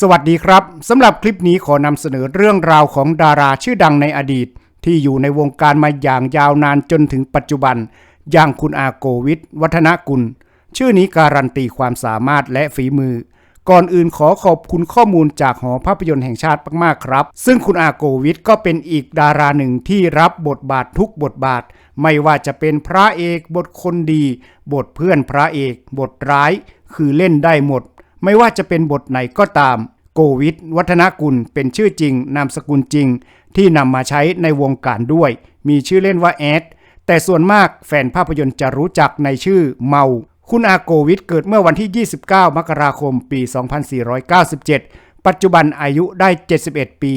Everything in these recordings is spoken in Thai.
สวัสดีครับสำหรับคลิปนี้ขอนำเสนอเรื่องราวของดาราชื่อดังในอดีต ที่อยู่ในวงการมาอย่างยาวนานจนถึงปัจจุบัน อย่างคุณอาโกวิทวัฒนกุล ชื่อนี้การันตีความสามารถและฝีมือ ก่อนอื่นขอขอบคุณข้อมูลจากหอภาพยนตร์แห่งชาติมากๆครับ ซึ่งคุณอาโกวิทก็เป็นอีกดาราหนึ่งที่รับบทบาททุกบทบาท ไม่ว่าจะเป็นพระเอกบทคนดี บทเพื่อนพระเอก บทร้าย คือเล่นได้หมด ไม่ว่าจะเป็นบทไหนก็ตาม โกวิทวัฒนกุลเป็นชื่อจริง นามสกุลจริง ที่นำมาใช้ในวงการด้วย มีชื่อเล่นว่าแอด แต่ส่วนมากแฟนภาพยนตร์จะรู้จักในชื่อเมา คุณอาโกวิทเกิดเมื่อวันที่ 29 มกราคม ปี 2497 ปัจจุบันอายุได้ 71 ปี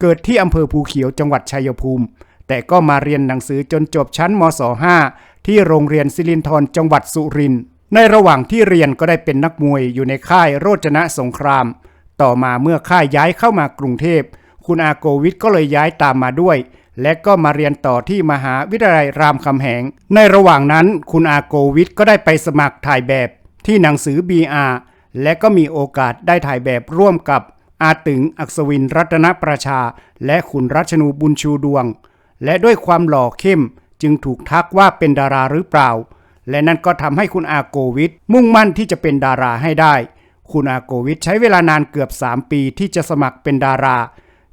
เกิดที่อำเภอภูเขียวจังหวัดชัยภูมิ แต่ก็มาเรียนหนังสือจนจบชั้นมศ5ที่โรงเรียนสิรินธรจังหวัดสุรินทร์ ในระหว่างที่เรียนก็ได้เป็นนักมวยอยู่ในค่ายโรจนะสงคราม ต่อมาเมื่อค่ายย้ายเข้ามากรุงเทพ คุณอาโกวิทก็เลยย้ายตามมาด้วย และก็มาเรียนต่อที่มหาวิทยาลัยรามคำแหง ในระหว่างนั้นคุณอาโกวิทก็ได้ไปสมัครถ่ายแบบที่หนังสือ BR และก็มีโอกาสได้ถ่ายแบบร่วมกับอาตึงอักษวินรัตนประชา และคุณรัชนูบุญชูดวง และด้วยความหล่อเข้มจึงถูกทักว่าเป็นดาราหรือเปล่า และนั่นก็ทำให้คุณอาโกวิทมุ่งมั่นที่จะเป็นดาราให้ได้ คุณอาโกวิทใช้เวลานานเกือบ 3 ปีที่จะสมัครเป็นดารา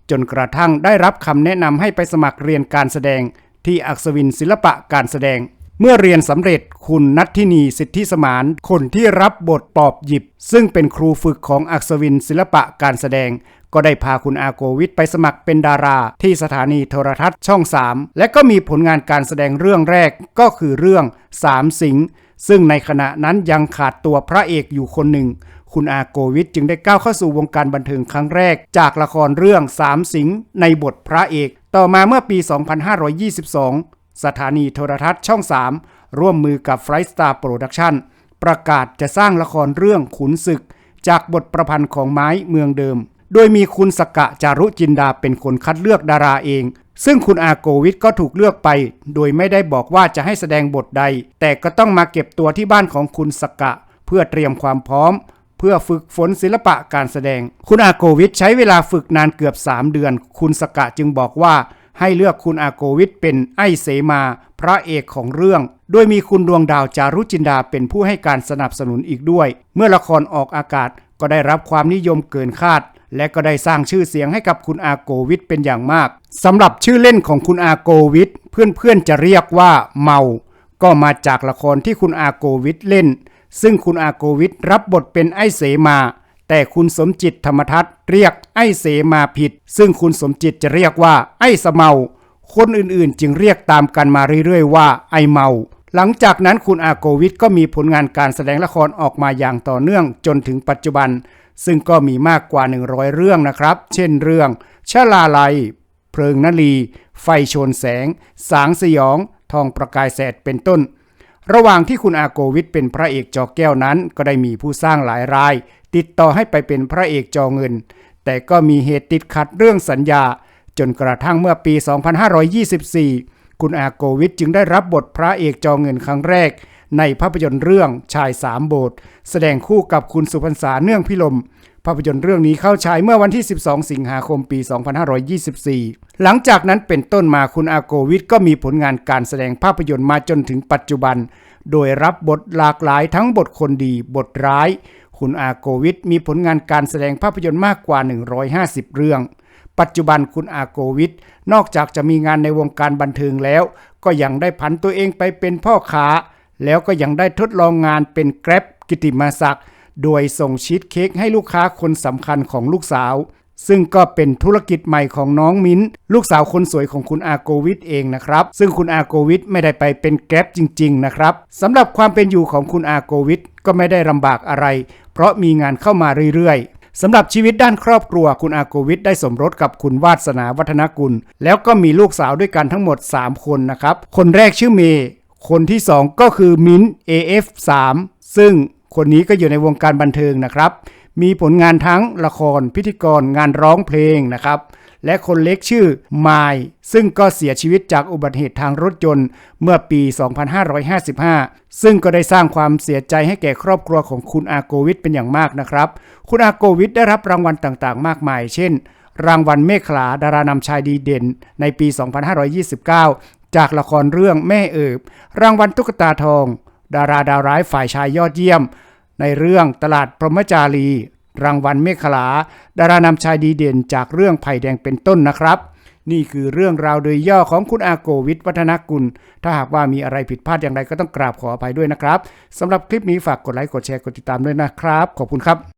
จนกระทั่งได้รับคำแนะนำให้ไปสมัครเรียนการแสดง ที่อักษวินศิลปะการแสดง เมื่อเรียนสำเร็จคุณนัททินีสิทธิสมานคนที่รับบทปอบหยิบ ซึ่งเป็นครูฝึกของอักษวินศิลปะการแสดง ก็ได้พาคุณอาโกวิทไปสมัครเป็นดารา ที่สถานีโทรทัศน์ช่อง 3 และก็มีผลงานการแสดงเรื่องแรกก็คือเรื่องสามสิงห์ซึ่งในขณะนั้นยังขาดตัวพระเอกอยู่คนหนึ่ง คุณอาโกวิทจึงได้ก้าวเข้าสู่วงการบันเทิงครั้งแรก จากละครเรื่องสามสิงห์ในบทพระเอก ต่อมาเมื่อปี 2522 สถานีโทรทัศน์ช่อง 3 ร่วมมือกับ Flight Star Production ประกาศจะสร้างละครเรื่องขุนศึก จากบทประพันธ์ของไม้เมืองเดิม โดยมีคุณสกกะจารุจินดาเป็นคนคัดเลือกดาราเอง ซึ่งคุณอาโกวิทก็ถูกเลือกไป โดยไม่ได้บอกว่าจะให้แสดงบทใด แต่ก็ต้องมาเก็บตัวที่บ้านของคุณสกกะ เพื่อเตรียมความพร้อม เพื่อฝึกฝนศิลปะการแสดง คุณอาโกวิทใช้เวลาฝึกนานเกือบ 3 เดือน คุณสกะจึงบอกว่าให้เลือกคุณอาโกวิทเป็นไอเสมา พระเอกของเรื่อง โดยมีคุณดวงดาวจารุจินดาเป็นผู้ให้การสนับสนุนอีกด้วย เมื่อละครออกอากาศก็ได้รับความนิยมเกินคาด และก็ได้สร้างชื่อเสียงให้กับคุณอาโกวิทเป็นอย่างมากสำหรับชื่อเล่นของคุณอาโกวิทเพื่อนๆจะเรียกว่าเมา ก็มาจากละครที่คุณอาโกวิทเล่น ซึ่งคุณอาโกวิทรับบทเป็นไอ้เสมา แต่คุณสมจิตธรรมทัศน์เรียกไอ้เสมาผิด ซึ่งคุณสมจิตจะเรียกว่าไอ้สเมา คนอื่นๆจึงเรียกตามกันมาเรื่อยๆว่าไอเมาหลังจากนั้นคุณอาโกวิทก็มีผลงานการแสดงละครออกมาอย่างต่อเนื่องจนถึงปัจจุบัน ซึ่งก็มีมากกว่า 100 เรื่องนะครับ เช่นเรื่องชลาลัย เพลิงนลี ไฟโชนแสง สางสยอง ทองประกายแสดเป็นต้น ระหว่างที่คุณอาโกวิทเป็นพระเอกจอแก้วนั้น ก็ได้มีผู้สร้างหลายราย ติดต่อให้ไปเป็นพระเอกจอเงิน แต่ก็มีเหตุติดขัดเรื่องสัญญา จนกระทั่งเมื่อปี 2524 คุณอาโกวิทจึงได้รับบทพระเอกจอเงินครั้งแรก ในภาพยนตร์เรื่องชายสามโบสถ์แสดงคู่กับคุณสุพรรษาเนื่องพิลม ภาพยนตร์เรื่องนี้เข้าฉายเมื่อวันที่ 12 สิงหาคมปี 2524 หลังจากนั้นเป็นต้นมาคุณอาโกวิทก็มีผลงานการแสดงภาพยนตร์มาจนถึงปัจจุบัน โดยรับบทหลากหลายทั้งบทคนดี บทร้าย คุณอาโกวิทมีผลงานการแสดงภาพยนตร์มากกว่า 150 เรื่องปัจจุบันคุณอาโกวิทนอกจากจะมีงานในวงการบันเทิงแล้ว ก็ยังได้ผันตัวเองไปเป็นพ่อค้า แล้วก็ยังได้ทดลองงานเป็นแกร็บกิติมาศักดิ์โดยส่งชีสเค้กให้ลูกค้าคนสำคัญของลูกสาว ซึ่งก็เป็นธุรกิจใหม่ของน้องมิ้น ลูกสาวคนสวยของคุณอาโกวิทเองนะครับ ซึ่งคุณอาโกวิทไม่ได้ไปเป็นแกร็บจริง ๆ นะครับสำหรับความเป็นอยู่ของคุณอาโกวิทก็ไม่ได้ลำบากอะไร เพราะมีงานเข้ามาเรื่อยๆสำหรับชีวิตด้านครอบครัวคุณอาโกวิทได้สมรสกับคุณวาสนาวัฒนกุล แล้วก็มีลูกสาวด้วยกันทั้งหมด 3 คนนะครับ คนแรกชื่อเมย์ คนที่ 2 ก็คือมิ้น AF3 ซึ่งคนนี้ก็อยู่ในวงการบันเทิงนะครับ มีผลงานทั้งละครพิธีกรงานร้องเพลงนะครับ และคนเล็กชื่อมายซึ่งก็เสียชีวิตจากอุบัติเหตุทางรถยนต์เมื่อปี 2555 ซึ่งก็ได้สร้างความเสียใจให้แก่ครอบครัวของคุณอาโกวิทเป็นอย่างมากนะครับ คุณอาโกวิทได้รับรางวัลต่างๆ มากมาย เช่นรางวัลเมฆขลาดารานำชายดีเด่นในปี 2529 จากละครเรื่องแม่เอิบรางวัลตุ๊กตาทอง ดาราดาวร้ายฝ่ายชายยอดเยี่ยม ในเรื่องตลาดพรหมจารี รางวัลเมฆขลา ดารานำชายดีเด่นจากเรื่องไผ่แดงเป็นต้นนะครับ นี่คือเรื่องราวโดยย่อของคุณอาโกวิทวัฒนกุล ถ้าหากว่ามีอะไรผิดพลาดอย่างไรก็ต้องกราบขออภัยด้วยนะครับสำหรับคลิปนี้ฝากกดไลค์กดแชร์กดติดตามด้วยนะครับ ขอบคุณครับ